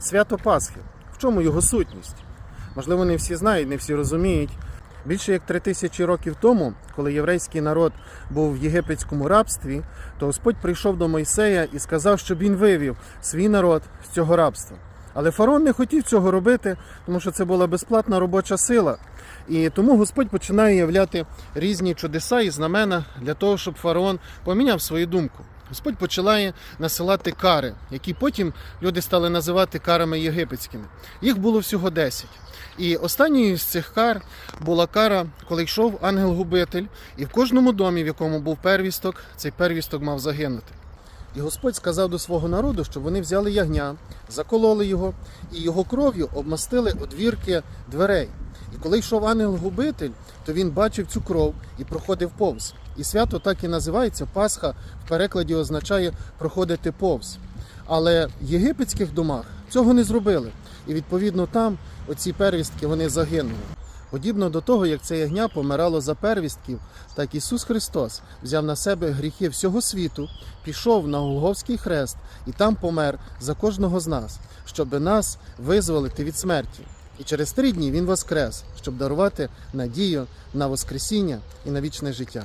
Свято Пасхи. В чому його сутність? Можливо, не всі знають, не всі розуміють. Більше як три тисячі років тому, коли єврейський народ був в єгипетському рабстві, то Господь прийшов до Мойсея і сказав, щоб він вивів свій народ з цього рабства. Але фараон не хотів цього робити, тому що це була безплатна робоча сила. І тому Господь починає являти різні чудеса і знамена для того, щоб фараон поміняв свою думку. Господь починає насилати кари, які потім люди стали називати карами єгипетськими. Їх було всього 10. І останньою з цих кар була кара, коли йшов ангел-губитель, і в кожному домі, в якому був первісток, цей первісток мав загинути. І Господь сказав до свого народу, щоб вони взяли ягня, закололи його і його кров'ю обмастили одвірки дверей. І коли йшов ангел-губитель, то він бачив цю кров і проходив повз. І свято так і називається Пасха в перекладі означає проходити повз. Але в єгипетських домах цього не зробили. І відповідно там оці первістки вони загинули. Подібно до того, як це ягня помирало за первістків, так Ісус Христос взяв на себе гріхи всього світу, пішов на Голговський хрест і там помер за кожного з нас, щоб нас визволити від смерті. І через три дні Він воскрес, щоб дарувати надію на Воскресіння і на вічне життя.